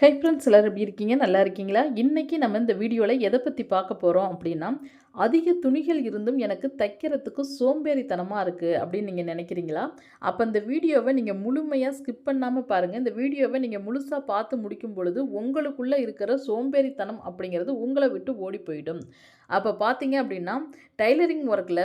Hi friends எல்லோரும் எப்படி இருக்கீங்க? நல்லா இருக்கீங்களா? இன்றைக்கி நம்ம இந்த வீடியோவில் எதை பற்றி பார்க்க போகிறோம் அப்படின்னா அதிக துணிகள் இருந்தும் எனக்கு தைக்கிறதுக்கு சோம்பேறித்தனமாக இருக்குது அப்படின்னு நீங்கள் நினைக்கிறீங்களா? அப்போ இந்த வீடியோவை நீங்கள் முழுமையாக ஸ்கிப் பண்ணாமல் பாருங்கள் இந்த வீடியோவை நீங்கள் முழுசாக பார்த்து முடிக்கும் பொழுது உங்களுக்குள்ளே இருக்கிற சோம்பேறித்தனம் அப்படிங்கிறது உங்களை விட்டு ஓடி போயிடும். அப்போ பார்த்தீங்க அப்படின்னா டைலரிங் ஒர்க்கில்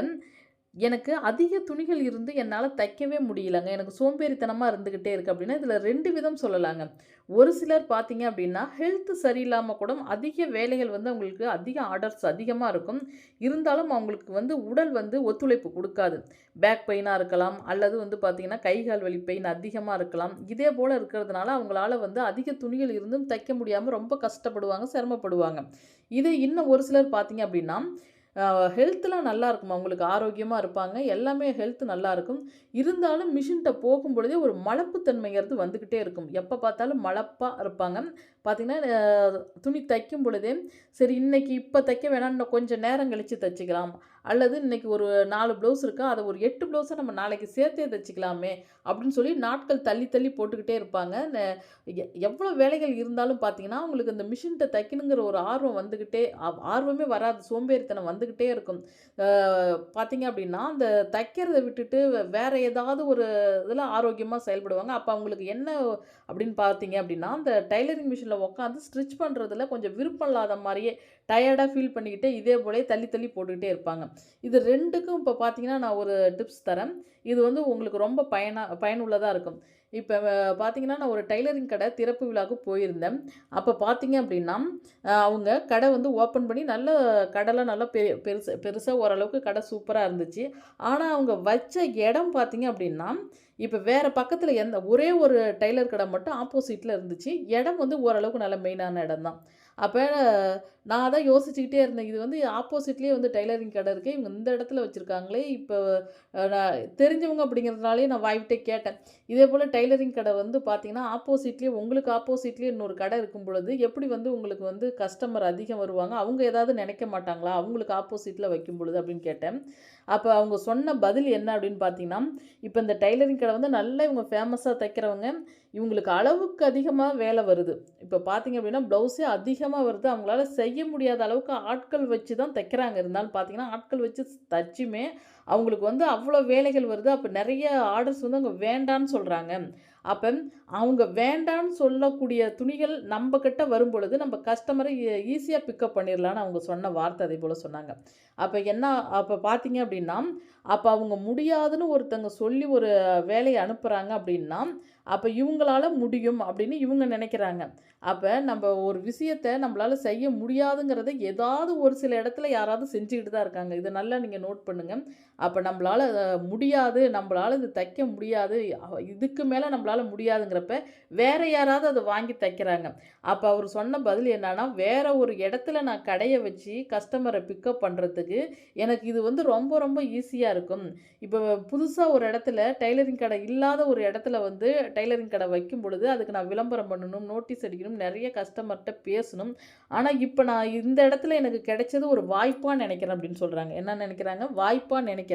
எனக்கு அதிக துணிகள் இருந்து என்னால் தைக்கவே முடியலங்க. எனக்கு சோம்பேறித்தனமாக இருந்துக்கிட்டே இருக்குது அப்படின்னா இதில் ரெண்டு விதம் சொல்லலாங்க. ஒரு சிலர் பார்த்தீங்க அப்படின்னா ஹெல்த் சரியில்லாமல் கூட அதிக வேலைகள் வந்து அவங்களுக்கு அதிக ஆர்டர்ஸ் அதிகமாக இருக்கும். இருந்தாலும் அவங்களுக்கு வந்து உடல் வந்து ஒத்துழைப்பு கொடுக்காது. பேக் பெயினாக இருக்கலாம். அல்லது வந்து பார்த்திங்கன்னா கைகால் வலி பெயின் அதிகமாக இருக்கலாம். இதே போல் இருக்கிறதுனால அவங்களால வந்து அதிக துணிகள் இருந்தும் தைக்க முடியாமல் ரொம்ப கஷ்டப்படுவாங்க சிரமப்படுவாங்க. இதே இன்னும் ஒரு சிலர் பார்த்தீங்க அப்படின்னா ஹெல்த்லாம் நல்லா இருக்குமா அவங்களுக்கு ஆரோக்கியமாக இருப்பாங்க. எல்லாமே ஹெல்த் நல்லாயிருக்கும் இருந்தாலும் மிஷின்கிட்ட போகும் பொழுதே ஒரு மலப்புத்தன்மைங்கிறது வந்துக்கிட்டே இருக்கும். எப்போ பார்த்தாலும் மலப்பாக இருப்பாங்க. பார்த்திங்கன்னா துணி தைக்கும் பொழுதே சரி இன்றைக்கி இப்போ தைக்க வேணாம் இன்னும் கொஞ்சம் நேரம் கழித்து தைச்சிக்கலாம். அல்லது இன்றைக்கி ஒரு நாலு ப்ளவுஸ் இருக்கா அதை ஒரு எட்டு ப்ளவுஸை நம்ம நாளைக்கு சேர்த்தே தைச்சிக்கலாமே அப்படின்னு சொல்லி நாட்கள் தள்ளி தள்ளி போட்டுக்கிட்டே இருப்பாங்க. எவ்வளோ வேலைகள் இருந்தாலும் பார்த்தீங்கன்னா அவங்களுக்கு இந்த மிஷின்கிட்ட தைக்கணுங்கிற ஒரு ஆர்வம் வந்துக்கிட்டே ஆர்வமே வராது. சோம்பேறித்தனம் வந்துக்கிட்டே இருக்கும். பார்த்தீங்க அப்படின்னா அந்த தைக்கிறத விட்டுட்டு வேறு ஏதாவது ஒரு இதில் ஆரோக்கியமாக செயல்படுவாங்க. அப்போ அவங்களுக்கு என்ன அப்படின்னு பார்த்தீங்க அப்படின்னா அந்த டைலரிங் மிஷினில் உட்காந்து ஸ்டிச் பண்ணுறதுல கொஞ்சம் விருப்பம் இல்லாத மாதிரியே டயர்டாக ஃபீல் பண்ணிக்கிட்டே இதே போலே தள்ளி தள்ளி போட்டுக்கிட்டே இருப்பாங்க. இது ரெண்டுக்கும் இப்போ பார்த்தீங்கன்னா நான் ஒரு டிப்ஸ் தரேன். இது வந்து உங்களுக்கு ரொம்ப பயனாக பயனுள்ளதாக இருக்கும். இப்போ பார்த்தீங்கன்னா நான் ஒரு டைலரிங் கடை திறப்பு விழாவுக்கு போயிருந்தேன். அப்போ பார்த்தீங்க அப்படின்னா அவங்க கடை வந்து ஓப்பன் பண்ணி நல்ல கடைலாம் நல்லா பெ பெருசு பெருசாக ஓரளவுக்கு கடை சூப்பராக இருந்துச்சு. ஆனால் அவங்க வச்ச இடம் பார்த்தீங்க அப்படின்னா இப்போ வேறு பக்கத்தில் எந்த ஒரே ஒரு டைலர் கடை மட்டும் ஆப்போசிட்டில் இருந்துச்சு. இடம் வந்து ஓரளவுக்கு நல்ல மெயினான இடம் தான். அப்போ நான் அதான் யோசிச்சுக்கிட்டே இருந்தேன். இது வந்து ஆப்போசிட்லேயே வந்து டைலரிங் கடை இருக்குது இவங்க இந்த இடத்துல வச்சுருக்காங்களே. இப்போ நான் தெரிஞ்சவங்க அப்படிங்கிறதுனாலே நான் வாய்விட்டே கேட்டேன். இதே போல் டைலரிங் கடை வந்து பார்த்திங்கன்னா ஆப்போசிட்லேயே உங்களுக்கு ஆப்போசிட்லேயே இன்னொரு கடை இருக்கும் பொழுது எப்படி வந்து உங்களுக்கு வந்து கஸ்டமர் அதிகம் வருவாங்க? அவங்க ஏதாவது நினைக்க மாட்டாங்களா? அவங்களுக்கு ஆப்போசிட்டில் வைக்கும் பொழுது அப்படின்னு கேட்டேன். அப்போ அவங்க சொன்ன பதில் என்ன அப்படின்னு பார்த்தீங்கன்னா இப்போ இந்த டைலரிங் கடை வந்து நல்லா இவங்க ஃபேமஸாக தைக்கிறவங்க இவங்களுக்கு அளவுக்கு அதிகமாக வேலை வருது. இப்போ பார்த்தீங்க அப்படின்னா ப்ளவுஸே அதிகமாக வருது. அவங்களால செய்ய முடியாத அளவுக்கு ஆட்கள் வச்சு தான் தைக்கிறாங்க. இருந்தாலும் பார்த்தீங்கன்னா ஆட்கள் வச்சு தச்சுமே அவங்களுக்கு வந்து அவ்வளோ வேலைகள் வருது. அப்போ நிறைய ஆர்டர்ஸ் வந்து அவங்க வேண்டான்னு சொல்கிறாங்க அப்போ அவங்க வேண்டான்னு சொல்லக்கூடிய துணிகள் நம்மக்கிட்ட வரும்பொழுது வரும் பொழுது நம்ம கஸ்டமரை ஈஸியாக பிக்கப் பண்ணிடலான்னு அவங்க சொன்ன வார்த்தை அதே போல் சொன்னாங்க. அப்போ என்ன அப்போ பார்த்தீங்க அப்படின்னா அப்போ அவங்க முடியாதுன்னு ஒருத்தங்க சொல்லி ஒரு வேலையை அனுப்புகிறாங்க அப்படின்னா அப்போ இவங்களால முடியும் அப்படின்னு இவங்க நினைக்கிறாங்க. அப்போ நம்ம ஒரு விஷயத்தை நம்மளால் செய்ய முடியாதுங்கிறத ஏதாவது ஒரு சில இடத்துல யாராவது செஞ்சுக்கிட்டு தான் இருக்காங்க. இதை நல்லா நீங்கள் நோட் பண்ணுங்கள் அப்போ நம்மளால் முடியாது. நம்மளால் இது தைக்க முடியாது. இதுக்கு மேலே நம்மளால் முடியாதுங்கிறப்ப வேறு யாராவது அதை வாங்கி தைக்கிறாங்க. அப்போ அவர் சொன்ன பதில் என்னன்னா வேறு ஒரு இடத்துல நான் கடையை வச்சு கஸ்டமரை பிக்கப் பண்ணுறதுக்கு எனக்கு இது வந்து ரொம்ப ரொம்ப ஈஸியாக இருக்கும். இப்போ புதுசாக ஒரு இடத்துல டைலரிங் கடை இல்லாத ஒரு இடத்துல வந்து டைலரிங் கடை வைக்கும் பொழுது அதுக்கு நான் விளம்பரம் பண்ணணும் நோட்டீஸ் அடிக்கணும் நிறைய கஸ்டமர்கிட்ட பேசணும். ஆனால் இப்போ நான் இந்த இடத்துல எனக்கு கிடைச்சது ஒரு வாய்ப்பாக நினைக்கிறேன் அப்படின்னு சொல்கிறாங்க என்ன நினைக்கிறாங்க? வாய்ப்பாக நினைக்கிறேன்.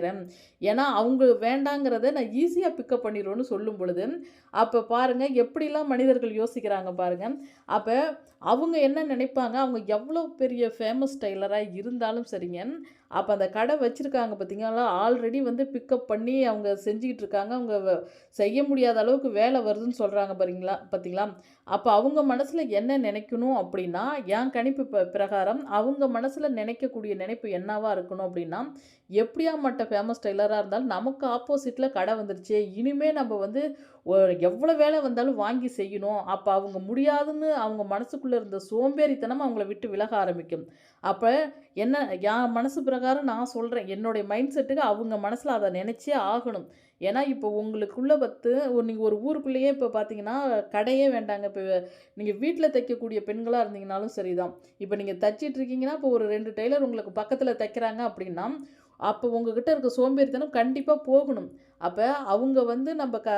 ஏன்னா அவங்க வேண்டாங்கிறத நான் ஈஸியாக பிக்கப் பண்ணிடுவோன்னு சொல்லும் பொழுது அப்போ பாருங்கள் எப்படிலாம் மனிதர்கள் யோசிக்கிறாங்க பாருங்கள் அப்போ அவங்க என்ன நினைப்பாங்க? அவங்க எவ்வளோ பெரிய ஃபேமஸ் டைலராக இருந்தாலும் சரிங்க. அப்போ அந்த கடை வச்சுருக்காங்க பார்த்தீங்களா ஆல்ரெடி வந்து பிக்கப் பண்ணி அவங்க செஞ்சுக்கிட்டு இருக்காங்க. அவங்க செய்ய முடியாத அளவுக்கு வேலை வருதுன்னு சொல்கிறாங்க பாருங்களா பார்த்தீங்களா அப்போ அவங்க மனசில் என்ன நினைக்கணும் அப்படின்னா என் கணிப்பு பிரகாரம் அவங்க மனசில் நினைக்கக்கூடிய நினைப்பு என்னவாக இருக்கணும் அப்படின்னா எப்படியா மட்ட ஃபேமஸ் டெய்லராக இருந்தாலும் நமக்கு ஆப்போசிட்டில் கடை வந்துருச்சு. இனிமேல் நம்ம வந்து எவ்வளோ வேலை வந்தாலும் வாங்கி செய்யணும். அப்போ அவங்க முடியாதுன்னு அவங்க மனசுக்குள்ளே இருந்த சோம்பேறித்தனம் அவங்கள விட்டு விலக ஆரம்பிக்கும். அப்போ என்ன என் மனசு பிரகாரம் நான் சொல்கிறேன் என்னுடைய மைண்ட் செட்டுக்கு அவங்க மனசில் அதை நினச்சே ஆகணும். ஏன்னா இப்போ உங்களுக்குள்ளே பத்து ஒரு நீங்கள் ஒரு ஊருக்குள்ளேயே இப்போ பார்த்தீங்கன்னா கடையே வேண்டாங்க. இப்போ நீங்கள் வீட்டில் தைக்கக்கூடிய பெண்களாக இருந்தீங்கனாலும் சரி தான் இப்போ நீங்கள் தைச்சிட்டு இருக்கீங்கன்னா இப்போ ஒரு ரெண்டு டெய்லர் உங்களுக்கு பக்கத்தில் தைக்கிறாங்க அப்படின்னா அப்போ உங்ககிட்ட இருக்க சோம்பேறித்தனம் கண்டிப்பாக போகணும். அப்போ அவங்க வந்து நம்ம க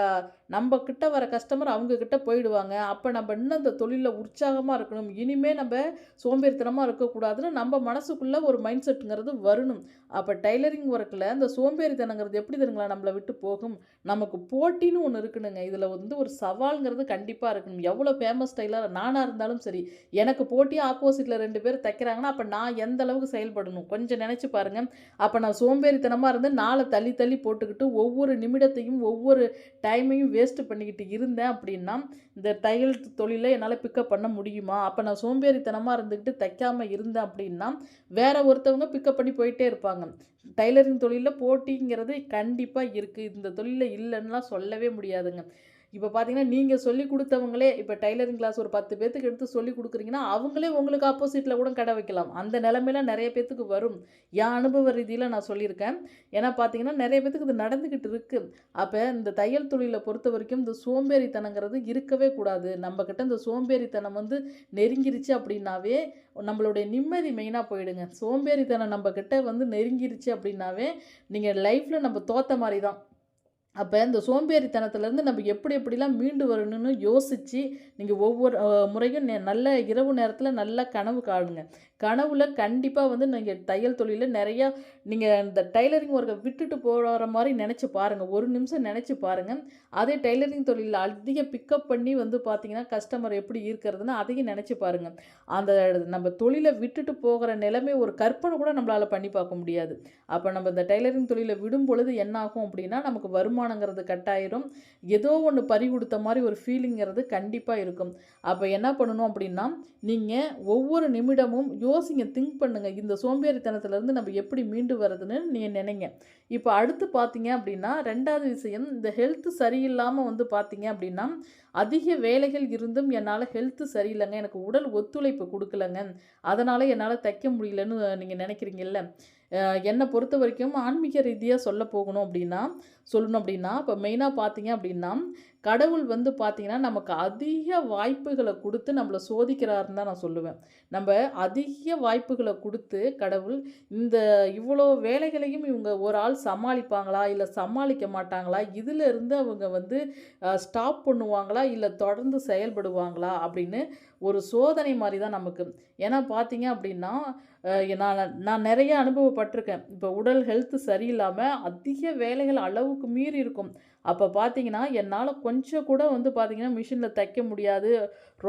நம்ம கிட்ட வர கஸ்டமர் அவங்கக்கிட்ட போயிடுவாங்க. அப்போ நம்ம இன்னும் அந்த தொழிலில் உற்சாகமாக இருக்கணும். இனிமேல் நம்ம சோம்பேறித்தனமாக இருக்கக்கூடாதுன்னு நம்ம மனசுக்குள்ளே ஒரு மைண்ட் செட்டுங்கிறது வரணும். அப்போ டைலரிங் ஒர்க்கில் இந்த சோம்பேறித்தனங்கிறது எப்படி தெரியுங்களா? நம்மளை விட்டு போகும். நமக்கு போட்டின்னு ஒன்று இருக்கணுங்க. இதில் வந்து ஒரு சவால்ங்கிறது கண்டிப்பாக இருக்கணும். எவ்வளோ ஃபேமஸ் டைலர் நானாக இருந்தாலும் சரி எனக்கு போட்டியாக ஆப்போசிட்டில் ரெண்டு பேர் தைக்கிறாங்கன்னா அப்போ நான் எந்த அளவுக்கு செயல்படணும்? கொஞ்சம் நினச்சி பாருங்கள் அப்போ நான் சோம்பேறித்தனமாக இருந்து நாளை தள்ளி தள்ளி போட்டுக்கிட்டு ஒவ்வொரு ஒவ்வொரு நிமிடத்தையும் ஒவ்வொரு டைமையும் வேஸ்ட் பண்ணிக்கிட்டு இருந்தேன் அப்படின்னா இந்த தையல் தொழிலை என்னால் பிக்கப் பண்ண முடியுமா? அப்போ நான் சோம்பேறித்தனமாக இருந்துக்கிட்டு தைக்காமல் இருந்தேன் அப்படின்னா வேறு ஒருத்தவங்க பிக்கப் பண்ணி போயிட்டே இருப்பாங்க. டைலரிங் தொழிலில் போட்டிங்கிறது கண்டிப்பாக இருக்குது இந்த தொழிலில் இல்லைன்னா சொல்லவே முடியாதுங்க. இப்போ பார்த்தீங்கன்னா நீங்கள் சொல்லி கொடுத்தவங்களே இப்போ டைலரிங் கிளாஸ் ஒரு பத்து பேத்துக்கு எடுத்து சொல்லி கொடுக்குறீங்கன்னா அவங்களே உங்களுக்கு ஆப்போசிட்டில் கூட கடை வைக்கலாம். அந்த நிலமையில நிறைய பேத்துக்கு வரும். என் அனுபவ ரீதியில் நான் சொல்லியிருக்கேன். ஏன்னா பார்த்தீங்கன்னா நிறைய பேத்துக்கு இது நடந்துக்கிட்டு இருக்குது அப்போ இந்த தையல் தொழிலை பொறுத்த வரைக்கும் இந்த சோம்பேறித்தனங்கிறது இருக்கவே கூடாது. நம்மக்கிட்ட இந்த சோம்பேறித்தனம் வந்து நெருங்கிருச்சு அப்படின்னாவே நம்மளுடைய நிம்மதி மெயினாக போயிடுங்க. சோம்பேறித்தனம் நம்மக்கிட்ட வந்து நெருங்கிருச்சு அப்படின்னாவே நீங்கள் லைஃப்பில் நம்ம தோத்த மாதிரி தான். அப்போ இந்த சோம்பேறித்தனத்துலேருந்து நம்ம எப்படி எப்படிலாம் மீண்டு வரணும்னு யோசித்து நீங்கள் ஒவ்வொரு முறையும் நெ- நல்ல இரவு நேரத்தில் நல்ல கனவு காணுங்க. கனவுல கண்டிப்பாக வந்து நீங்கள் தையல் தொழிலில் நிறையா நீங்கள் இந்த டைலரிங் ஒர்க்கை விட்டுட்டு போகிற மாதிரி நினச்சி பாருங்கள் ஒரு நிமிஷம் நினச்சி பாருங்கள் அதே டைலரிங் தொழிலில் அதிகம் பிக்கப் பண்ணி வந்து பார்த்தீங்கன்னா கஸ்டமர் எப்படி இருக்கிறதுன்னு அதையும் நினச்சி பாருங்கள் அந்த நம்ம தொழிலை விட்டுட்டு போகிற நிலைமை ஒரு கற்பனை கூட நம்மளால் பண்ணி பார்க்க முடியாது. அப்போ நம்ம இந்த டைலரிங் தொழிலை விடும் பொழுது என்ன ஆகும் அப்படின்னா நமக்கு வருமானம் வருமானங்கிறது கட்டாயிரும். ஏதோ ஒன்று பறி கொடுத்த மாதிரி ஒரு ஃபீலிங்கிறது கண்டிப்பாக இருக்கும். அப்போ என்ன பண்ணணும் அப்படின்னா நீங்கள் ஒவ்வொரு நிமிடமும் யோசிங்க திங்க் பண்ணுங்கள் இந்த சோம்பேறித்தனத்துலேருந்து நம்ம எப்படி மீண்டு வர்றதுன்னு நீங்கள் நினைங்க. இப்போ அடுத்து பார்த்தீங்க அப்படின்னா ரெண்டாவது விஷயம் இந்த ஹெல்த்து சரியில்லாமல் வந்து பார்த்தீங்க அப்படின்னா அதிக வேலைகள் இருந்தும் என்னால் ஹெல்த்து சரியில்லைங்க. எனக்கு உடல் ஒத்துழைப்பு கொடுக்கலங்க. அதனால் என்னால் தைக்க முடியலன்னு நீங்கள் நினைக்கிறீங்கல்ல. என்னை பொறுத்த வரைக்கும் ஆன்மீக ரீதியாக சொல்ல போகணும் அப்படின்னா சொல்லணும் அப்படின்னா இப்போ மெயினாக பார்த்தீங்க அப்படின்னா கடவுள் வந்து பார்த்தீங்கன்னா நமக்கு அதிக வாய்ப்புகளை கொடுத்து நம்மளை சோதிக்கிறாருன்னு தான் நான் சொல்லுவேன். நம்ம அதிக வாய்ப்புகளை கொடுத்து கடவுள் இந்த இவ்வளோ வேலைகளையும் இவங்க ஒரு ஆள் சமாளிப்பாங்களா? இல்லை சமாளிக்க மாட்டாங்களா? இதிலிருந்து அவங்க வந்து ஸ்டாப் பண்ணுவாங்களா? இல்லை தொடர்ந்து செயல்படுவாங்களா? அப்படின்னு ஒரு சோதனை மாதிரி தான் நமக்கு. ஏன்னா பார்த்தீங்க அப்படின்னா நான் நான் நிறைய அனுபவப்பட்டிருக்கேன். இப்போ உடல் ஹெல்த் சரியில்லாமல் அதிக வேலைகள் அளவுக்கு மீறி இருக்கும். அப்போ பார்த்தீங்கன்னா என்னால் கொஞ்சம் கூட வந்து பார்த்தீங்கன்னா மிஷினில் தைக்க முடியாது.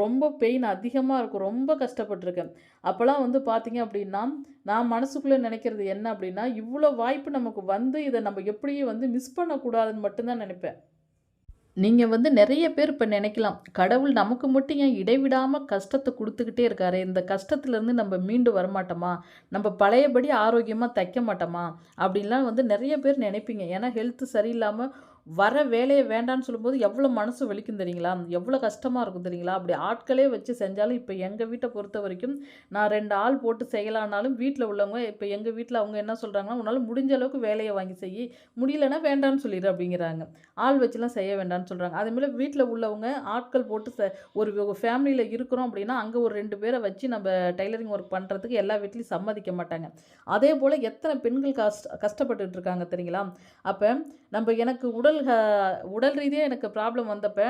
ரொம்ப பெயின் அதிகமாக இருக்கும். ரொம்ப கஷ்டப்பட்டிருக்கேன். அப்போல்லாம் வந்து பார்த்திங்க அப்படின்னா நான் மனசுக்குள்ளே நினைக்கிறது என்ன அப்படின்னா இவ்வளோ வாய்ப்பு நமக்கு வந்து இதை நம்ம எப்படியும் வந்து மிஸ் பண்ணக்கூடாதுன்னு மட்டும்தான் நினைப்பேன். நீங்கள் வந்து நிறைய பேர் இப்போ நினைக்கலாம். கடவுள் நமக்கு மட்டும் ஏன் இடைவிடாமல் கஷ்டத்தை கொடுத்துக்கிட்டே இருக்காரு? இந்த கஷ்டத்துலேருந்து நம்ம மீண்டு வரமாட்டோமா? நம்ம பழையபடி ஆரோக்கியமாக தைக்க மாட்டோமா? அப்படின்லாம் வந்து நிறைய பேர் நினைப்பீங்க. ஏன்னா ஹெல்த்து சரியில்லாமல் வர வேலையை வேண்டான்னு சொல்லும்போது எவ்வளோ மனசு வலிக்கும் தெரியுங்களா? எவ்வளோ கஷ்டமாக இருக்கும் தெரியுங்களா? அப்படி ஆட்களே வச்சு செஞ்சாலும் இப்போ எங்கள் வீட்டை பொறுத்த வரைக்கும் நான் ரெண்டு ஆள் போட்டு செய்யலான்னாலும் வீட்டில் உள்ளவங்க இப்போ எங்கள் வீட்டில் அவங்க என்ன சொல்கிறாங்கன்னா உன்னால் முடிஞ்ச அளவுக்கு வேலையை வாங்கி செய். முடியலன்னா வேண்டான்னு சொல்லிடு அப்படிங்கிறாங்க. ஆள் வச்சுலாம் செய்ய வேண்டாம்னு சொல்கிறாங்க அதேமாதிரி வீட்டில் உள்ளவங்க ஆட்கள் போட்டு ச ஒரு ஃபேமிலியில் இருக்கிறோம் அப்படின்னா அங்கே ஒரு ரெண்டு பேரை வச்சு நம்ம டைலரிங் ஒர்க் பண்ணுறதுக்கு எல்லா வீட்லேயும் சம்மதிக்க மாட்டாங்க. அதே போல் எத்தனை பெண்கள் கஷ்ட கஷ்டப்பட்டுட்டு இருக்காங்க தெரியுங்களா? அப்போ நம்ம எனக்கு உடல் உடல் ரீதியாக எனக்கு ப்ராப்ளம் வந்தப்போ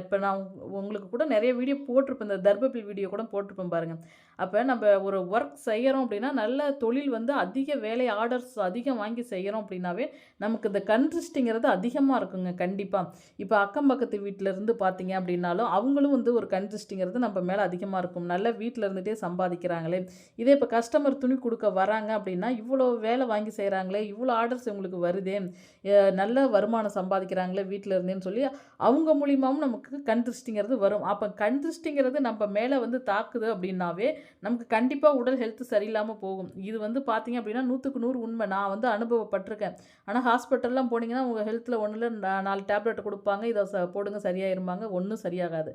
இப்போ நான் உங்களுக்கு கூட நிறைய வீடியோ போட்டிருப்பேன். இந்த தர்பபில் வீடியோ கூட போட்டிருப்பேன் பாருங்கள் அப்போ நம்ம ஒரு ஒர்க் செய்கிறோம் அப்படின்னா நல்ல தொழில் வந்து அதிக வேலை ஆர்டர்ஸ் அதிகம் வாங்கி செய்கிறோம் அப்படின்னாவே நமக்கு இந்த கன்ட்ரிஸ்டிங்கிறது அதிகமாக இருக்குங்க கண்டிப்பாக இப்போ அக்கம் பக்கத்து வீட்டில் இருந்து பார்த்தீங்க அப்படின்னாலும் அவங்களும் வந்து ஒரு கன்ட்ரிஸ்டிங்கிறது நம்ம மேலே அதிகமாக இருக்கும். நல்ல வீட்டில் இருந்துகிட்டே சம்பாதிக்கிறாங்களே. இதே இப்போ கஸ்டமர் துணி கொடுக்க வராங்க அப்படின்னா இவ்வளோ வேலை வாங்கி செய்கிறாங்களே இவ்வளோ ஆர்டர்ஸ் இவங்களுக்கு வருதே. நல்ல வருமானம் சம்பாதிக்கிறாங்களே வீட்டில் இருந்தேன்னு சொல்லி அவங்க மூலியமாகவும் நமக்கு கன்ட்ரிஸ்டிங்கிறது வரும். அப்போ கன்ட்ரிஸ்டிங்கிறது நம்ம மேலே வந்து தாக்குது அப்படின்னாவே நமக்கு கண்டிப்பாக உடல் ஹெல்த் சரியில்லாமல் போகும். இது வந்து பார்த்திங்க அப்படின்னா நூற்றுக்கு நூறு உண்மை. நான் வந்து அனுபவப்பட்டிருக்கேன். ஆனால் ஹாஸ்பிட்டல்லாம் போனீங்கன்னா உங்கள் ஹெல்த்தில் ஒன்றில் நாலு டேப்லெட் கொடுப்பாங்க. இதை ச போடுங்க சரியாயிருமாங்க ஒன்றும் சரியாகாது.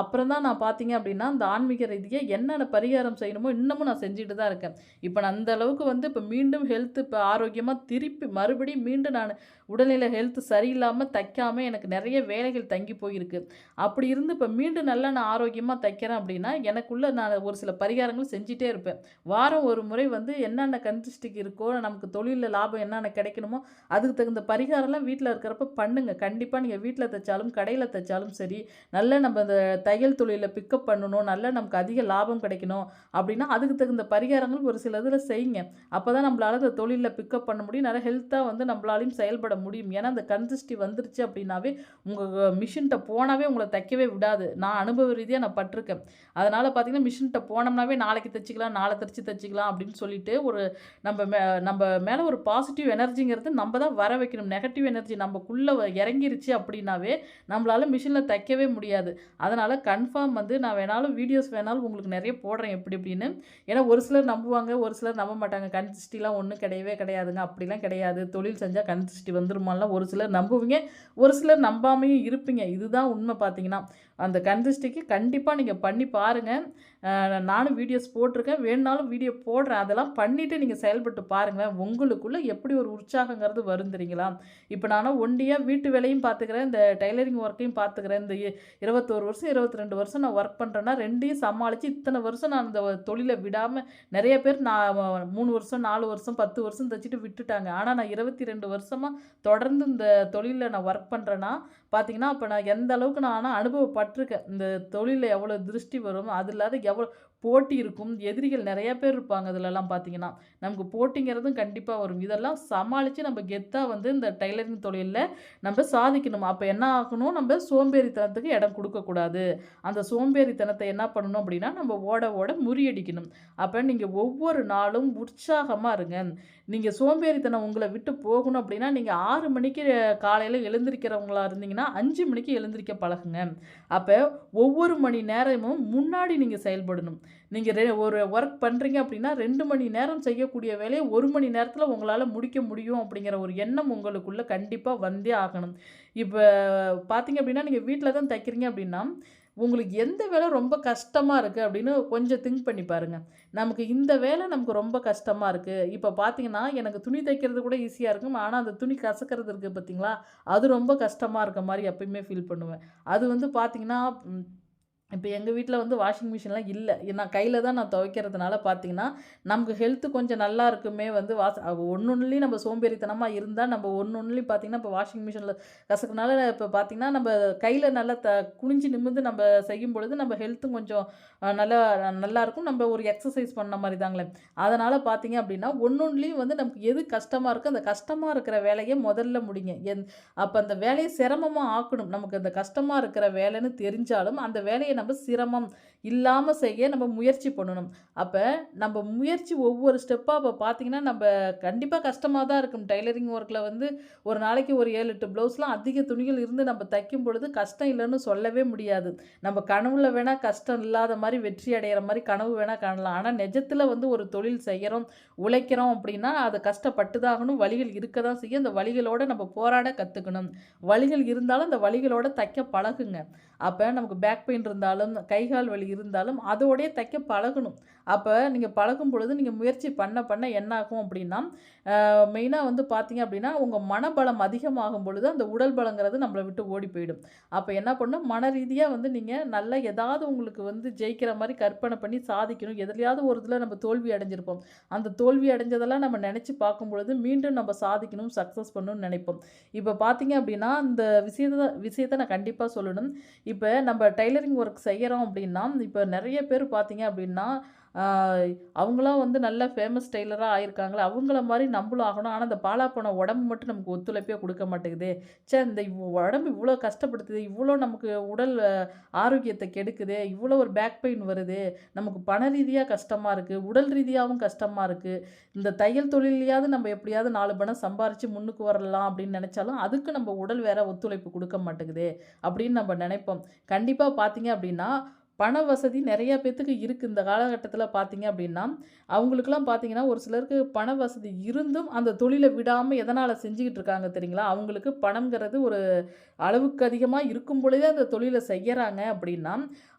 அப்புறம் தான் நான் பார்த்தீங்க அப்படின்னா இந்த ஆன்மீக ரீதியாக என்னென்ன பரிகாரம் செய்யணுமோ இன்னமும் நான் செஞ்சுட்டு தான் இருக்கேன். இப்போ நான் அந்த அளவுக்கு வந்து இப்போ மீண்டும் ஹெல்த் இப்போ ஆரோக்கியமாக திருப்பி மறுபடியும் மீண்டும் நான் உடல்நிலை ஹெல்த் சரியில்லாமல் தைக்காமல் எனக்கு நிறைய வேலைகள் தங்கி போயிருக்கு. அப்படி இருந்து இப்போ மீண்டும் நல்லா நான் ஆரோக்கியமாக தைக்கிறேன் அப்படின்னா எனக்குள்ள நான் ஒரு சில பரிகாரங்கள் செஞ்சிட்டே இருப்பேன். வாரம் ஒரு முறை வந்து என்னென்ன கன்ட்ரிஸ்டிக் இருக்கோ நமக்கு தொழிலில் லாபம் என்னென்ன கிடைக்கணுமோ அதுக்கு தகுந்த பரிகாரம்லாம் வீட்டில் இருக்கிறப்ப பண்ணுங்க. கண்டிப்பாக நீங்கள் வீட்டில் தைச்சாலும் கடையில் தைச்சாலும் சரி நல்ல நம்ம இந்த தையல் தொழிலில் பிக்கப் பண்ணணும் நல்ல நமக்கு அதிக லாபம் கிடைக்கணும் அப்படின்னா அதுக்கு தகுந்த பரிகாரங்கள் ஒரு சில இதில் செய்யுங்க. அப்போ தான் நம்மளால் அந்த தொழிலில் பிக்கப் பண்ண முடியும். நல்லா ஹெல்த்தாக வந்து நம்மளாலையும் செயல்பட முடியும். ஏன்னா அந்த கன்சிஸ்டி வந்துருச்சு அப்படின்னாவே உங்கள் மிஷின்கிட்ட போனாவே உங்களை தைக்கவே விடாது. நான் அனுபவ ரீதியாக நான் பட்டிருக்கேன். அதனால் பார்த்தீங்கன்னா மிஷின்கிட்ட போனோம்னாவே நாளைக்கு தைச்சிக்கலாம் நாளை தைச்சி தைச்சிக்கலாம் அப்படின்னு சொல்லிட்டு ஒரு நம்ம மே நம்ம மேலே ஒரு பாசிட்டிவ் எனர்ஜிங்கிறது நம்ம தான் வர வைக்கணும். நெகட்டிவ் எனர்ஜி நமக்குள்ளே இறங்கிருச்சு அப்படின்னாவே நம்மளால் மிஷினில் தைக்கவே முடியாது. அதனால் கன்ஃபார்ம் வந்து நான் வேணாலும் வீடியோஸ் வேணாலும் உங்களுக்கு நிறைய போடுறேன். எப்படி அப்படின்னு ஏன்னா ஒரு சிலர் நம்புவாங்க ஒரு சிலர் நம்ப மாட்டாங்க. கன்சிஸ்டிலாம் ஒன்றும் கிடையவே கிடையாதுங்க. அப்படிலாம் கிடையாது. தொழில் செஞ்சால் கன்சிஸ்டி வந்துருமாலாம் ஒரு சிலர் நம்புவீங்க ஒரு சிலர் நம்பாமையும் இருப்பீங்க. இதுதான் உண்மை பார்த்தீங்கன்னா. அந்த கன்சிஸ்டிக்கு கண்டிப்பாக நீங்கள் பண்ணி பாருங்கள் நானும் வீடியோஸ் போட்டிருக்கேன். வேணுனாலும் வீடியோ போடுறேன். அதெல்லாம் பண்ணிவிட்டு நீங்கள் செயல்பட்டு பாருங்களேன். உங்களுக்குள்ளே எப்படி ஒரு உற்சாகங்கிறது வரும் தெரியுங்களா? இப்போ நானும் ஒண்டியாக வீட்டு வேலையும் பார்த்துக்கிறேன் இந்த டைலரிங் ஒர்க்கையும் பார்த்துக்கிறேன் இந்த இருபத்தோரு வருஷம் இருபத்தி ரெண்டு வருஷம் நான் ஒர்க் பண்ணுறேன்னா ரெண்டையும் சமாளித்து இத்தனை வருஷம் நான் இந்த தொழிலை விடாமல் நிறைய பேர் நான் மூணு வருஷம் நாலு வருஷம் பத்து வருஷம் தைச்சிட்டு விட்டுட்டாங்க. ஆனால் நான் இருபத்தி ரெண்டு வருஷமாக தொடர்ந்து இந்த தொழிலில் நான் ஒர்க் பண்ணுறேன்னா பார்த்தீங்கன்னா அப்போ நான் எந்த அளவுக்கு நான் ஆனால் அனுபவப்பட்டிருக்கேன். இந்த தொழிலில் எவ்வளோ திருஷ்டி வரும் அது இல்லாத எவ்வளோ போட்டி இருக்கும். எதிரிகள் நிறையா பேர் இருப்பாங்க இதுலலாம் பார்த்தீங்கன்னா நமக்கு போட்டிங்கிறதும் கண்டிப்பாக வரும். இதெல்லாம் சமாளித்து நம்ம கெத்தாக வந்து இந்த டைலரிங் தொழிலில் நம்ம சாதிக்கணும். அப்போ என்ன ஆகணும்? நம்ம சோம்பேறித்தனத்துக்கு இடம் கொடுக்கக்கூடாது அந்த சோம்பேறித்தனத்தை என்ன பண்ணணும் அப்படின்னா நம்ம ஓட ஓட முறியடிக்கணும். அப்போ நீங்கள் ஒவ்வொரு நாளும் உற்சாகமாக இருங்க. நீங்கள் சோம்பேறித்தனம் உங்களை விட்டு போகணும் அப்படின்னா நீங்கள் ஆறு மணிக்கு காலையில் எழுந்திருக்கிறவங்களா இருந்தீங்கன்னா அஞ்சு மணிக்கு எழுந்திருக்க பழகுங்க. அப்போ ஒவ்வொரு மணி நேரமும் முன்னாடி நீங்கள் செயல்படணும். நீங்கள் ரெ ஒரு ஒர்க் பண்ணுறீங்க அப்படின்னா ரெண்டு மணி நேரம் செய்யக்கூடிய வேலையை ஒரு மணி நேரத்தில் உங்களால் முடிக்க முடியும் அப்படிங்கிற ஒரு எண்ணம் உங்களுக்குள்ளே கண்டிப்பாக வந்தே ஆகணும். இப்போ பார்த்தீங்க அப்படின்னா நீங்கள் வீட்டில் தான் தைக்கிறீங்க அப்படின்னா உங்களுக்கு எந்த வேலை ரொம்ப கஷ்டமாக இருக்குது அப்படின்னு கொஞ்சம் திங்க் பண்ணி பாருங்கள் நமக்கு இந்த வேலை நமக்கு ரொம்ப கஷ்டமாக இருக்குது இப்போ பார்த்தீங்கன்னா எனக்கு துணி தைக்கிறது கூட ஈஸியாக இருக்கும். ஆனால் அந்த துணி கசக்கிறது இருக்குது பார்த்தீங்களா அது ரொம்ப கஷ்டமாக இருக்க மாதிரி எப்பயுமே ஃபீல் பண்ணுவேன். அது வந்து பார்த்தீங்கன்னா இப்போ எங்கள் வீட்டில் வந்து வாஷிங் மிஷின்லாம் இல்லை. நான் கையில் தான் நான் துவைக்கிறதுனால பார்த்தீங்கன்னா நமக்கு ஹெல்த்து கொஞ்சம் நல்லா இருக்குமே வந்து வாஷ் ஒன்று ஒன்றுலேயும் நம்ம சோம்பேறித்தனமாக இருந்தால் நம்ம ஒன்று ஒன்றுலேயும் பார்த்தீங்கன்னா இப்போ வாஷிங் மிஷினில் கசக்குனால இப்போ பார்த்தீங்கன்னா நம்ம கையில் நல்லா த குனிஞ்சு நிமிர்ந்து நம்ம செய்யும் பொழுது நம்ம ஹெல்த்தும் கொஞ்சம் நல்லா நல்லா இருக்கும். நம்ம ஒரு எக்ஸசைஸ் பண்ண மாதிரி தாங்களே. அதனால் பார்த்தீங்க அப்படின்னா ஒன்று ஒன்றுலையும் வந்து நமக்கு எது கஷ்டமாக இருக்கோ அந்த கஷ்டமாக இருக்கிற வேலையை முதல்ல முடிங்க. என் அப்போ அந்த வேலையை சிரமமாக ஆக்கணும். நமக்கு அந்த கஷ்டமாக இருக்கிற வேலைன்னு தெரிஞ்சாலும் அந்த வேலையை நம்ம சிரமம். இல்லாமல் செய்ய நம்ம முயற்சி பண்ணணும். அப்போ நம்ம முயற்சி ஒவ்வொரு ஸ்டெப்பாக இப்போ பார்த்தீங்கன்னா நம்ம கண்டிப்பாக கஷ்டமாக தான் இருக்கும். டைலரிங் ஒர்க்கில் வந்து ஒரு நாளைக்கு ஒரு ஏழு எட்டு ப்ளவுஸ்லாம் அதிக துணிகள் இருந்து நம்ம தைக்கும் பொழுது கஷ்டம் இல்லைன்னு சொல்லவே முடியாது. நம்ம கனவுல வேணால் கஷ்டம் இல்லாத மாதிரி வெற்றி அடைகிற மாதிரி கனவு வேணால் காணலாம். ஆனால் நிஜத்தில் வந்து ஒரு தொழில் செய்கிறோம் உழைக்கிறோம் அப்படின்னா அதை கஷ்டப்பட்டு தான் ஆகணும். வழிகள் இருக்க தான் செய்யும். அந்த வழிகளோடு நம்ம போராட கற்றுக்கணும் வழிகள் இருந்தாலும் அந்த வழிகளோட தைக்க பழகுங்க. அப்போ நமக்கு பேக் பெயின் இருந்தாலும் கைகால் வலி இருந்தாலும் அதோடயே தைக்க பழகணும். அப்போ நீங்கள் பழகும் பொழுது நீங்கள் முயற்சி பண்ண பண்ண என்ன ஆகும் அப்படின்னா மெயினாக வந்து பார்த்தீங்க அப்படின்னா உங்கள் மனபலம் அதிகமாகும் பொழுது அந்த உடல் பலங்கிறது நம்மளை விட்டு ஓடி போயிடும். அப்போ என்ன பண்ணும்? மன ரீதியாக வந்து நீங்கள் நல்லா ஏதாவது உங்களுக்கு வந்து ஜெயிக்கிற மாதிரி கற்பனை பண்ணி சாதிக்கணும். எதுலையாவது ஒரு இதில் நம்ம தோல்வி அடைஞ்சிருப்போம். அந்த தோல்வி அடைஞ்சதெல்லாம் நம்ம நினச்சி பார்க்கும் பொழுது மீண்டும் நம்ம சாதிக்கணும் சக்ஸஸ் பண்ணணும்னு நினைப்போம். இப்போ பார்த்தீங்க அப்படின்னா இந்த விஷயத்தை விஷயத்தை நான் கண்டிப்பாக சொல்லணும். இப்போ நம்ம டைலரிங் ஒர்க் செய்கிறோம் அப்படின்னா இப்போ நிறைய பேர் பார்த்தீங்க அப்படின்னா அவங்களாம் வந்து நல்ல ஃபேமஸ் டெய்லராக ஆயிருக்காங்களே அவங்கள மாதிரி நம்மளும் ஆகணும். ஆனால் அந்த பாலா போன உடம்பு மட்டும் நமக்கு ஒத்துழைப்பே கொடுக்க மாட்டேங்குது. சே இந்த உடம்பு இவ்வளோ கஷ்டப்படுத்துது இவ்வளோ நமக்கு உடல் ஆரோக்கியத்தை கெடுக்குது இவ்வளோ ஒரு பேக் பெயின் வருது. நமக்கு பண ரீதியாக கஷ்டமாக இருக்குது உடல் ரீதியாகவும் கஷ்டமாக இருக்குது இந்த தையல் தொழிலையாவது நம்ம எப்படியாவது நாலு பணம் சம்பாரித்து முன்னுக்கு வரலாம் அப்படின்னு நினச்சாலும் அதுக்கு நம்ம உடல் வேற ஒத்துழைப்பு கொடுக்க மாட்டேங்குது அப்படின்னு நம்ம நினைப்போம். கண்டிப்பாக பார்த்தீங்க அப்படின்னா பண வசதி நிறைய பேத்துக்கு இருக்குது இந்த காலகட்டத்தில் பார்த்தீங்க அப்படின்னா. அவங்களுக்கெல்லாம் பார்த்தீங்கன்னா ஒரு சிலருக்கு பண வசதி இருந்தும் அந்த தொழிலை விடாமல் எதனால் செஞ்சுக்கிட்டு இருக்காங்க தெரியுங்களா? அவங்களுக்கு பணங்கிறது ஒரு அளவுக்கு அதிகமாக இருக்கும் பொழுதே அந்த தொழிலை செய்கிறாங்க அப்படின்னா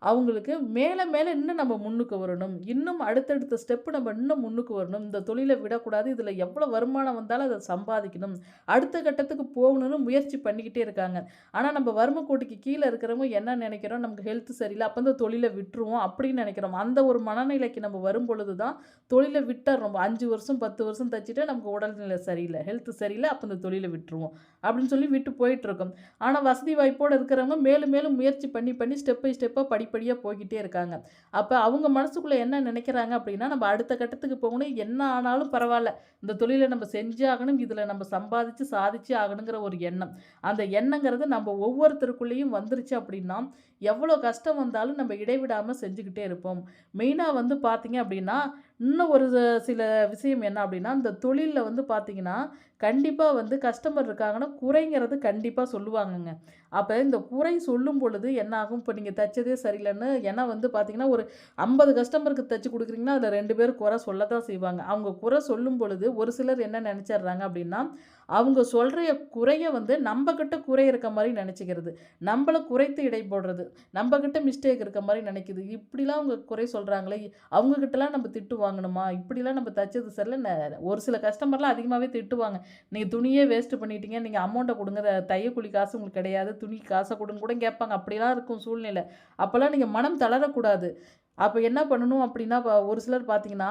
அவங்களுக்கு மேலே மேலே இன்னும் நம்ம முன்னுக்கு வரணும். இன்னும் அடுத்தடுத்த ஸ்டெப்பு நம்ம இன்னும் முன்னுக்கு வரணும். இந்த தொழிலை விடக்கூடாது. இதில் எவ்வளோ வருமானம் வந்தாலும் அதை சம்பாதிக்கணும். அடுத்த கட்டத்துக்கு போகணும்னு முயற்சி பண்ணிக்கிட்டே இருக்காங்க. ஆனால் நம்ம வறுமை கோட்டுக்கு கீழே இருக்கிறவங்க என்ன நினைக்கிறோம்? நமக்கு ஹெல்த் சரியில்லை. அப்போ இந்த தொழிலை விட்டுருவோம் அப்படின்னு நினைக்கிறோம். அந்த ஒரு மனநிலைக்கு நம்ம வரும் பொழுது தான் தொழிலை விட்டுறோம் அஞ்சு வருஷம் பத்து வருஷம் தச்சுட்டு நமக்கு உடல்நிலை சரியில்லை ஹெல்த் சரியில்லை அப்போ இந்த தொழிலை விட்டுருவோம் அப்படின்னு சொல்லி விட்டு போயிட்டுருக்கோம். ஆனால் வசதி வாய்ப்போடு இருக்கிறவங்க மேலும் மேலும் முயற்சி பண்ணி பண்ணி ஸ்டெப் பை ஸ்டெப்பாக படிப்படியாக போய்கிட்டே இருக்காங்க. அப்போ அவங்க மனசுக்குள்ளே என்ன நினைக்கிறாங்க அப்படின்னா நம்ம அடுத்த கட்டத்துக்கு போகணும் என்ன ஆனாலும் பரவாயில்ல. இந்த தொழிலை நம்ம செஞ்சாகணும் இதில் நம்ம சம்பாதிச்சு சாதிச்சு ஆகணுங்கிற ஒரு எண்ணம். அந்த எண்ணங்கிறது நம்ம ஒவ்வொருத்தருக்குள்ளேயும் வந்துருச்சு அப்படின்னா எவ்வளோ கஷ்டம் வந்தாலும் நம்ம இடைவிடாமல் செஞ்சுக்கிட்டே இருப்போம். மெயினாக வந்து பார்த்தீங்க அப்படின்னா இன்னும் ஒரு சில விஷயம் என்ன அப்படின்னா இந்த தொழிலில் வந்து பார்த்திங்கன்னா கண்டிப்பாக வந்து கஸ்டமர் இருக்காங்கன்னா குறைங்கிறது கண்டிப்பாக சொல்லுவாங்கங்க. அப்போ இந்த குறை சொல்லும் பொழுது என்ன ஆகும்? இப்போ நீங்கள் தைச்சதே சரியில்லைன்னு ஏன்னா வந்து பார்த்திங்கன்னா ஒரு ஐம்பது கஸ்டமருக்கு தைச்சி கொடுக்குறீங்கன்னா அதில் ரெண்டு பேர் குறை சொல்ல தான் செய்வாங்க. அவங்க குறை சொல்லும் பொழுது ஒரு சிலர் என்ன நினச்சிட்றாங்க அப்படின்னா அவங்க சொல்கிற குறைய வந்து நம்மக்கிட்ட குறை இருக்க மாதிரி நினச்சிக்கிறது. நம்மளை குறைத்து இடை போடுறது. நம்மக்கிட்ட மிஸ்டேக் இருக்க மாதிரி நினைக்கிது. இப்படிலாம் அவங்க குறை சொல்கிறாங்களே அவங்கக்கிட்டலாம் நம்ம திட்டு வாங்கணுமா? இப்படிலாம் நம்ம தைச்சது சரியில்லை. ஒரு சில கஸ்டமர்லாம் அதிகமாகவே திட்டுவாங்க. நீங்கள் துணியே வேஸ்ட்டு பண்ணிட்டீங்க. நீங்கள் அமௌண்ட்டை கொடுங்க தையக்கூலி காசு உங்களுக்கு கிடையாது. துணி காசை கொடுங்க கூட கேட்பாங்க. அப்படிலாம் இருக்கும் சூழ்நிலை. அப்போல்லாம் நீங்கள் மனம் தளரக்கூடாது. அப்போ என்ன பண்ணணும் அப்படின்னா இப்போ ஒரு சிலர் பார்த்தீங்கன்னா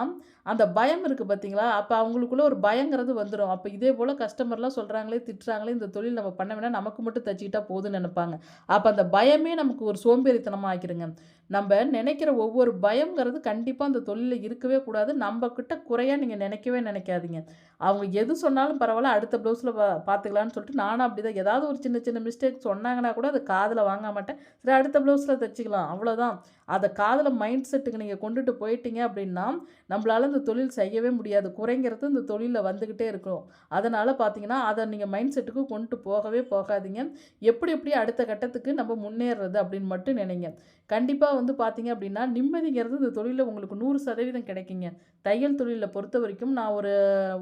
அந்த பயம் இருக்குது பார்த்தீங்களா அப்போ அவங்களுக்குள்ள ஒரு பயங்கிறது வந்துடும் அப்போ இதே போல் கஸ்டமர்லாம் சொல்கிறாங்களே திட்டுறாங்களே இந்த தொழில் நம்ம பண்ண வேணாம் நமக்கு மட்டும் தச்சுக்கிட்டா போதும்னு நினைப்பாங்க. அப்போ அந்த பயமே நமக்கு ஒரு சோம்பேறித்தனமாக ஆக்கிடுங்க நம்ம நினைக்கிற ஒவ்வொரு பயங்கிறது கண்டிப்பாக அந்த தொழிலில் இருக்கவே கூடாது. நம்ம கிட்ட குறையாக நீங்கள் நினைக்கவே நினைக்காதீங்க. அவங்க எது சொன்னாலும் பரவாயில்ல அடுத்த ப்ளவுஸில் பா பார்த்துக்கலான்னு சொல்லிட்டு நானும் அப்படி தான் ஏதாவது ஒரு சின்ன சின்ன மிஸ்டேக் சொன்னாங்கன்னா கூட அது காதில் வாங்க மாட்டேன். சரி அடுத்த ப்ளவுஸில் தைச்சிக்கலாம். அவ்வளோதான் அதை காதில் மைண்ட் செட்டுக்கு நீங்கள் கொண்டுட்டு போயிட்டீங்க அப்படின்னா நம்மளால் இந்த தொழில் செய்யவே முடியாது. குறைங்கிறது இந்த தொழிலில் வந்துக்கிட்டே இருக்கும். அதனால் பார்த்தீங்கன்னா அதை நீங்கள் மைண்ட் செட்டுக்கு கொண்டு போகவே போகாதீங்க. எப்படி எப்படி அடுத்த கட்டத்துக்கு நம்ம முன்னேறுறது அப்படின்னு மட்டும் நினைங்க. கண்டிப்பாக வந்து பார்த்தீங்க அப்படின்னா நிம்மதிங்கிறது இந்த தொழிலில் உங்களுக்கு நூறு சதவீதம் கிடைக்குங்க. தையல் தொழிலை பொறுத்த வரைக்கும் நான் ஒரு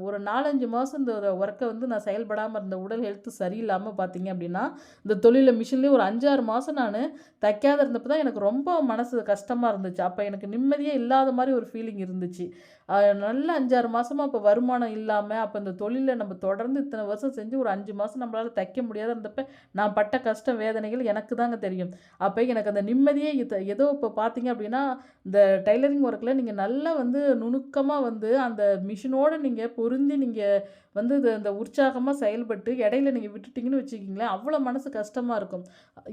ஒரு நாலஞ்சு மாதம் இந்த ஒர்க்கை வந்து நான் செயல்படாமல் இருந்த உடல் ஹெல்த்து சரியில்லாமல் பார்த்தீங்க அப்படின்னா இந்த தொழிலில் மிஷின்லேயே ஒரு அஞ்சாறு மாதம் நான் தைக்காத இருந்தப்போ தான் எனக்கு ரொம்ப மனசு கஷ்டமாக இருந்துச்சு. அப்போ எனக்கு நிம்மதியே இல்லாத மாதிரி ஒரு ஃபீலிங் இருந்துச்சு. நல்ல அஞ்சாறு மாதமாக இப்போ வருமானம் இல்லாமல் அப்போ இந்த தொழிலில் நம்ம தொடர்ந்து இத்தனை வருஷம் செஞ்சு ஒரு அஞ்சு மாதம் நம்மளால் தைக்க முடியாத இருந்தப்ப நான் பட்ட கஷ்டம் வேதனைகள் எனக்கு தாங்க தெரியும். அப்போ எனக்கு அந்த நிம்மதியே இது ஏதோ இப்போ பார்த்தீங்க அப்படின்னா இந்த டைலரிங் ஒர்க்கில் நீங்கள் நல்லா வந்து நுணுக்கமாக வந்து அந்த மிஷினோடு நீங்கள் பொருந்தி நீங்கள் வந்து இது இந்த உற்சாகமாக செயல்பட்டு இடையில நீங்கள் விட்டுட்டிங்கன்னு வச்சுக்கிங்களேன் அவ்வளோ மனசு கஷ்டமாக இருக்கும்.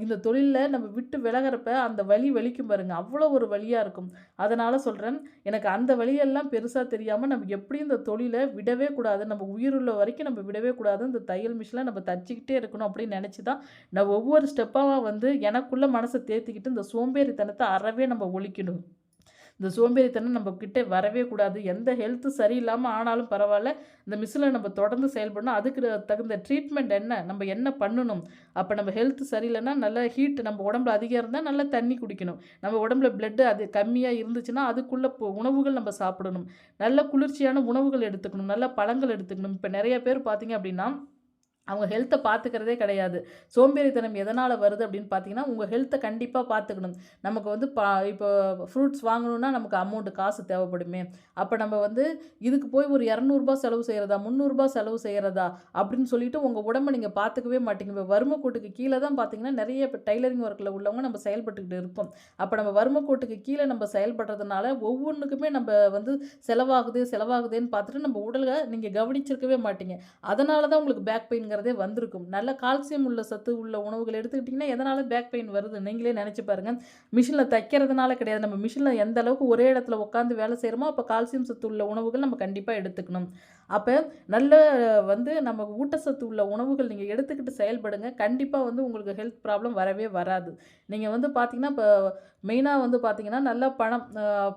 இந்த தொழிலில் நம்ம விட்டு விலகிறப்ப அந்த வழி வலிக்கும் பாருங்கள் அவ்வளோ ஒரு வழியாக இருக்கும். அதனால் சொல்கிறேன் எனக்கு அந்த வழியெல்லாம் பெரு பெருசாக தெரியாமல் நம்ம எப்படியும் இந்த தொழிலை விடவே கூடாது. நம்ம உயிருள்ள வரைக்கும் நம்ம விடவே கூடாது. இந்த தையல் மிஷினில் நம்ம தச்சிக்கிட்டே இருக்கணும் அப்படின்னு நினச்சி தான் நான் ஒவ்வொரு ஸ்டெப்பாக வந்து எனக்குள்ளே மனசை தேர்த்திக்கிட்டு இந்த சோம்பேறித்தனத்தை அறவே நம்ம ஒழிக்கணும். இந்த சோம்பேறித்தனம் நம்ம கிட்டே வரவே கூடாது. எந்த ஹெல்த்து சரியில்லாமல் ஆனாலும் பரவாயில்ல. இந்த மிஷினில் நம்ம தொடர்ந்து செயல்படணும். அதுக்கு தகுந்த ட்ரீட்மெண்ட் என்ன? நம்ம என்ன பண்ணணும்? அப்போ நம்ம ஹெல்த் சரியில்லைன்னா நல்ல ஹீட் நம்ம உடம்புல அதிகம் இருந்தால் நல்லா தண்ணி குடிக்கணும். நம்ம உடம்புல பிளட்டு அது கம்மியாக இருந்துச்சுன்னா அதுக்குள்ளே உணவுகள் நம்ம சாப்பிடணும். நல்ல குளிர்ச்சியான உணவுகள் எடுத்துக்கணும். நல்ல பழங்கள் எடுத்துக்கணும். இப்போ நிறைய பேர் பார்த்திங்க அப்படின்னா அவங்க ஹெல்த்தை பார்த்துக்கிறதே கிடையாது. சோம்பேறித்தனம் எதனால் வருது அப்படின்னு பார்த்தீங்கன்னா உங்கள் ஹெல்த்தை கண்டிப்பாக பார்த்துக்கணும் நமக்கு வந்து பா இப்போ ஃப்ரூட்ஸ் வாங்கணுன்னா நமக்கு அமௌண்ட்டு காசு தேவைப்படுமே. அப்போ நம்ம வந்து இதுக்கு போய் ஒரு இரநூறுபா செலவு செய்கிறதா முந்நூறுரூபா செலவு செய்கிறதா அப்படின்னு சொல்லிட்டு உங்கள் உடம்பை நீங்கள் பார்த்துக்கவே மாட்டீங்க. இப்போ வறுமை கோட்டுக்கு கீழே தான் பார்த்தீங்கன்னா நிறைய இப்போ டைலரிங் ஒர்க்கில் உள்ளவங்க நம்ம செயல்பட்டுக்கிட்டு இருக்கோம் அப்போ நம்ம வறுமை கோட்டுக்கு கீழே நம்ம செயல்படுறதுனால ஒவ்வொன்றுக்குமே நம்ம வந்து செலவாகுது செலவாகுதுன்னு பார்த்துட்டு நம்ம உடலை நீங்கள் கவனிச்சிருக்கவே மாட்டீங்க. அதனால தான் உங்களுக்கு பேக் பெயின் அப்படிங்கிறதே வந்திருக்கும். நல்ல கால்சியம் உள்ள சத்து உள்ள உணவுகள் எடுத்துக்கிட்டிங்கன்னா எதனால பேக் பெயின் வருது. நீங்களே நினச்சி பாருங்கள் மிஷினில் தைக்கிறதுனால கிடையாது. நம்ம மிஷினில் எந்த அளவுக்கு ஒரே இடத்துல உட்காந்து வேலை செய்கிறோமோ அப்போ கால்சியம் சத்து உள்ள உணவுகள் நம்ம கண்டிப்பாக எடுத்துக்கணும். அப்போ நல்ல வந்து நம்ம ஊட்டச்சத்து உள்ள உணவுகள் நீங்கள் எடுத்துக்கிட்டு செயல்படுங்க. கண்டிப்பாக வந்து உங்களுக்கு ஹெல்த் ப்ராப்ளம் வரவே வராது. நீங்கள் வந்து பார்த்தீங்கன்னா இப்போ மெயினாக வந்து பார்த்தீங்கன்னா நல்லா பணம்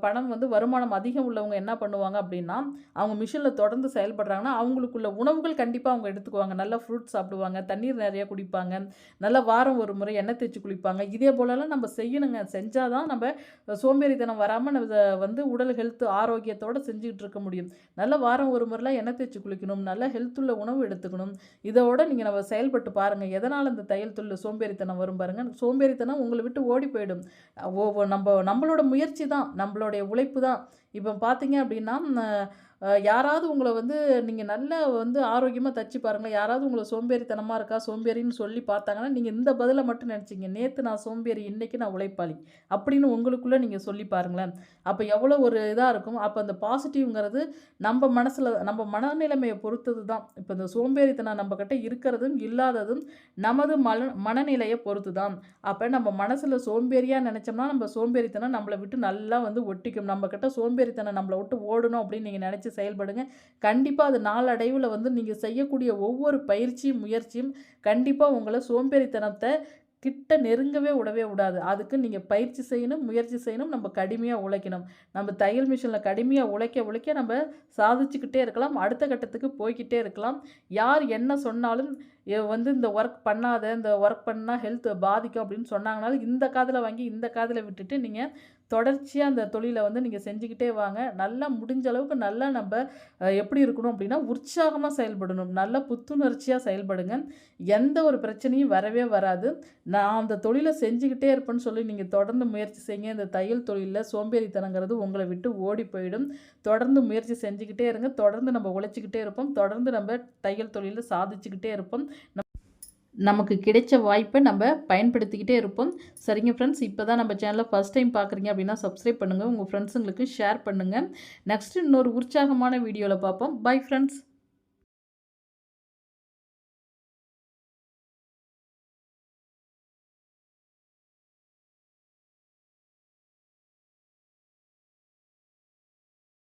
பணம் வந்து வருமானம் அதிகம் உள்ளவங்க என்ன பண்ணுவாங்க அப்படின்னா அவங்க மிஷினில் தொடர்ந்து செயல்படுறாங்கன்னா அவங்களுக்குள்ள உணவுகள் கண்டிப்பாக அவங்க எடுத்துக்குவாங்க. நல்லா ஃப்ரூட்ஸ் சாப்பிடுவாங்க தண்ணீர் நிறைய குடிப்பாங்க நல்லா வாரம் ஒரு முறை எண்ணெய் தேய்ச்சி குளிப்பாங்க. இதே போலலாம் நம்ம செய்யணுங்க. செஞ்சால் தான் நம்ம சோம்பேறித்தனம் வராமல் நம்ம இதை வந்து உடல் ஹெல்த் ஆரோக்கியத்தோடு செஞ்சுக்கிட்டு இருக்க முடியும். நல்ல வாரம் ஒரு முறைலாம் எண்ணெய் தேய்ச்சி குளிக்கணும் நல்ல ஹெல்த்துள்ள உணவு எடுத்துக்கணும். இதோட நீங்கள் நம்ம செயல்பட்டு பாருங்கள் எதனால் இந்த தையல் தொழில் சோம்பேறித்தனம் வரும் பாருங்கள் சோம்பேறித்தனம் உங்களை விட்டு ஓடி போயிடும். ஒவ்வொரு நம்ம நம்மளோட முயற்சி தான். நம்மளுடைய உழைப்பு தான். இப்போ பார்த்தீங்க அப்படின்னா யாராவது உங்களை வந்து நீங்கள் நல்ல வந்து ஆரோக்கியமாக தச்சு பாருங்களேன். யாராவது உங்களை சோம்பேறித்தனமாக இருக்கா சோம்பேறின்னு சொல்லி பார்த்தாங்கன்னா நீங்கள் இந்த பதிலை மட்டும் நினச்சிங்க. நேற்று நான் சோம்பேறி இன்றைக்கி நான் உழைப்பாளி அப்படின்னு உங்களுக்குள்ளே நீங்கள் சொல்லி பாருங்களேன். அப்போ எவ்வளோ ஒரு இதாக இருக்கும். அப்போ அந்த பாசிட்டிவ்ங்கிறது நம்ம மனசில் நம்ம மனநிலைமையை பொறுத்தது தான். இப்போ இந்த சோம்பேறித்தனம் நம்மக்கிட்ட இருக்கிறதும் இல்லாததும் நமது மன மனநிலையை பொறுத்து தான். அப்போ நம்ம மனசில் சோம்பேறியாக நினச்சோம்னா நம்ம சோம்பேறித்தனம் நம்மளை விட்டு நல்லா வந்து ஒட்டிக்கும். நம்மக்கிட்ட சோம்பேறி சோம்பேறித்தனம் நம்மளை விட்டு ஓடணும் அப்படின்னு நீங்கள் நினச்சி செயல்படுங்க. கண்டிப்பாக அது நாளடைவில் வந்து நீங்கள் செய்யக்கூடிய ஒவ்வொரு பயிற்சியும் முயற்சியும் கண்டிப்பாக உங்களை சோம்பேறித்தனத்தை கிட்ட நெருங்கவே விடவே விடாது. அதுக்கு நீங்கள் பயிற்சி செய்யணும் முயற்சி செய்யணும் நம்ம கடுமையாக உழைக்கணும். நம்ம தையல் மிஷினில் கடுமையாக உழைக்க உழைக்க நம்ம சாதிச்சுக்கிட்டே இருக்கலாம். அடுத்த கட்டத்துக்கு போய்க்கிட்டே இருக்கலாம். யார் என்ன சொன்னாலும் வந்து இந்த ஒர்க் பண்ணாத இந்த ஒர்க் பண்ணால் ஹெல்த் பாதிக்கும் அப்படின்னு சொன்னாங்கனாலும் இந்த காதில் வாங்கி இந்த காதில் விட்டுட்டு நீங்கள் தொடர்ச்சியாக அந்த தொழிலை வந்து நீங்கள் செஞ்சுக்கிட்டே வாங்க. நல்லா முடிஞ்ச அளவுக்கு நல்லா நம்ம எப்படி இருக்கணும் அப்படின்னா உற்சாகமாக செயல்படணும். நல்லா புத்துணர்ச்சியாக செயல்படுங்க. எந்த ஒரு பிரச்சனையும் வரவே வராது. நான் அந்த தொழிலை செஞ்சுக்கிட்டே இருப்பேன்னு சொல்லி நீங்கள் தொடர்ந்து முயற்சி செய்யுங்க. இந்த தையல் தொழிலில் சோம்பேறித்தனங்கிறது உங்களை விட்டு ஓடி போயிடும். தொடர்ந்து முயற்சி செஞ்சுக்கிட்டே இருங்க. தொடர்ந்து நம்ம உழைச்சிக்கிட்டே இருப்போம். தொடர்ந்து நம்ம தையல் தொழிலில் சாதிச்சுக்கிட்டே இருப்போம். நமக்கு கிடைச்ச வாய்ப்பை நம்ம பயன்படுத்திக்கிட்டே இருப்போம். சரிங்க ஃப்ரெண்ட்ஸ் இப்போ தான் நம்ம சேனலை ஃபஸ்ட் டைம் பார்க்குறீங்க அப்படின்னா சப்ஸ்கிரைப் பண்ணுங்கள் உங்கள் ஃப்ரெண்ட்ஸுங்களுக்கு ஷேர் பண்ணுங்கள் நெக்ஸ்ட் இன்னொரு உற்சாகமான வீடியோவில் பார்ப்போம். Bye friends